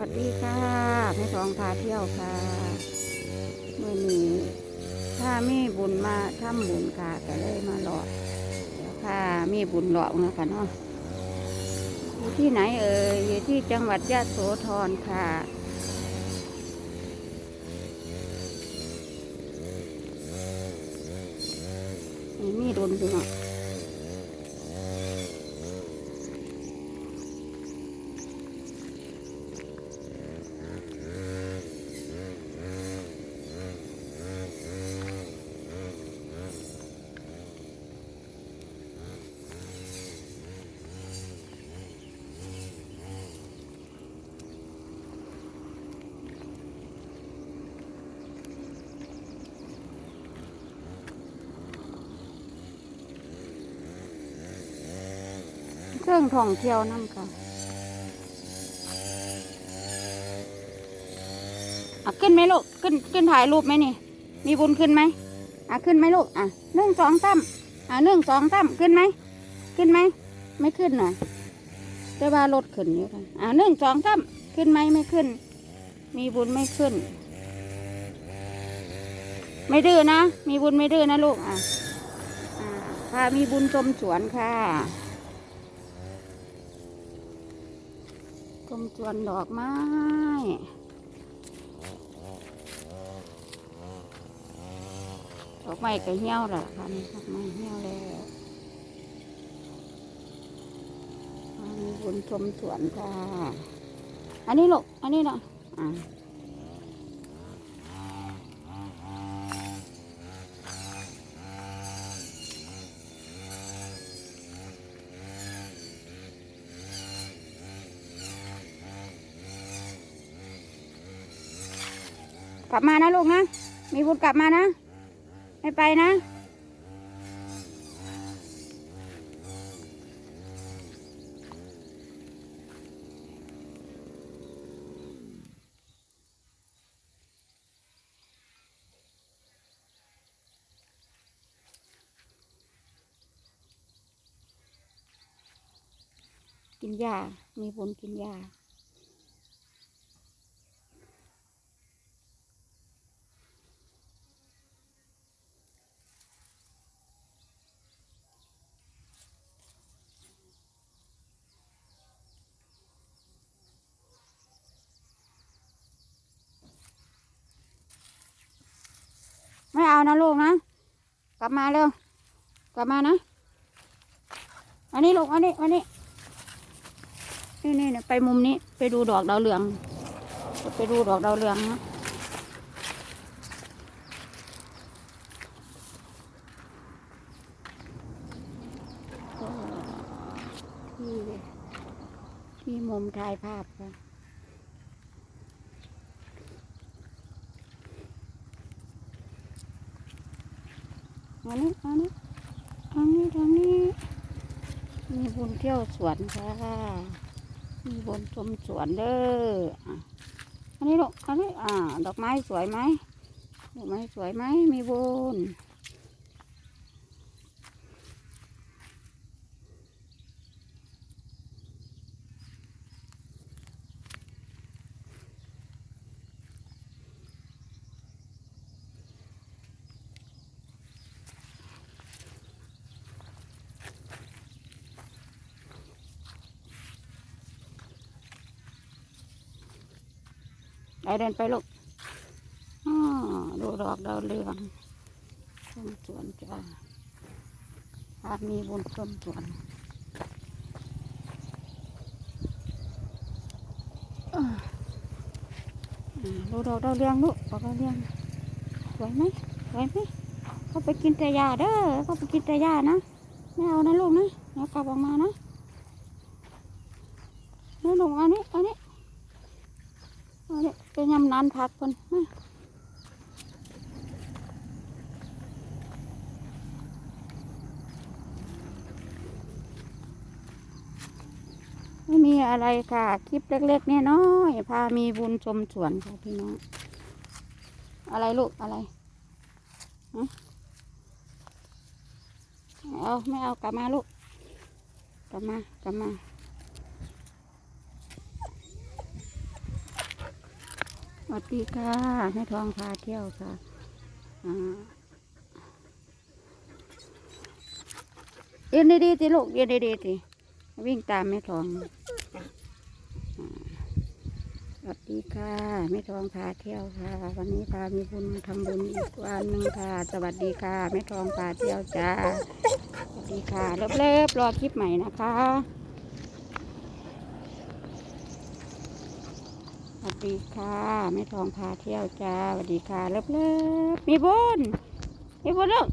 วัสดีค่ะแม่ทองพาเที่ยวค่ะเมื่อนี้ถ้ามีบุญมาทำบุญค่ะก็เลยมาหลอดค่ะมีบุญหลอกนะคะเนาะอยู่ที่ไหนเอ่ยอยู่ที่จังหวัดยะโสธรค่ะมีรุนพี่น้อ เครื่องท่องเที่ยวนั่นค่ะอะขึ้นไหมลูก ขึ้นขึ้นถ่ายรูปไหมนี่ มีบุญขึ้นไหมอะขึ้นไหมลูก อะหนึ่งสองสามอะหนึ่งสองสามขึ้นไหม ขึ้นไหม ไม่ขึ้นหน่อยแต่ว่ารถขึ้นอยู่ค่ะอะหนึ่งสองสามขึ้นไหมไม่ขึ้น มีบุญไม่ขึ้น ไม่ดื้อนะ มีบุญไม่ดื้อนะลูก อะอ่าพามีบุญชมสวนค่ะ ชมสวนดอกไม้ ดอกไม้ก็เหี่ยวและค่ะนี่ดอกไม้เหี่ยวแล้วมีบุญชมสวนค่ะ อันนี้ลูก อันนี้เนาะอ่า กลับมานะลูกนะ มีบุญกลับมานะ ไม่ไปนะ กินยา มีบุญกินยา ไม่เอานะลูกนะ กลับมาเร็ว กลับมานะ อันนี้ลูกอันนี้อันนี้นี่นี่เนี่ยไปมุมนี้ไปดูดอกดาวเรือง ไปดูดอกดาวเรืองนะที่ที่มุมถ่ายภาพค่ะ อันนี้อันนี้อันนี้ทางนี้ มีบุญเที่ยวสวนค่ะ มีบุญชมสวนเด้ออันนี้ดอกอันนี้อ่า ดอกไม้สวยไหมดอกไม้สวยไหมมีบุญ เดินไปลูกอ๋อดูดอกดาวเรืองชมสวนจ้าหากมีบุญชมสวนดูดอกดาวเรืองลูกดอกดาวเรืองสวยไหมสวยไหมเขาไปกินแต่ยาเด้อเขาไปกินแต่ยานะไม่เอานะลูกนะเดี๋ยวกลับออกมานะนี่ลูกอันนี้อันนี้ อันนี้เป็นยำนานพักคนมาไม่มีอะไรค่ะ คลิปเล็กๆเนี่ยน้อยพามีบุญชมสวนค่ะพี่น้อง อะไรลูก อะไรเอา ไม่เอา กลับมาลูก กลับมา กลับมา วัสดีค่ะแม่ทองพาเที่ยวค่ะอ่าเย็นดีๆสิลูกเย็นดีๆสิวิ่งตามแม่ทองสวัสดีค่ะแม่ทองพาเที่ยวค่ะ วันนี้พามีบุญมาทำบุญอีกวันหนึ่งค่ะ สวัสดีค่ะแม่ทองพาเที่ยวจ้าสวัสดีค่ะเลิฟๆรอคลิปใหม่นะคะ สวัส ดีค่ะแม่ทองพาเที่ยวจ้าสวัสดีค่ะเลิฟเลิฟมีบุญมีบุญลูก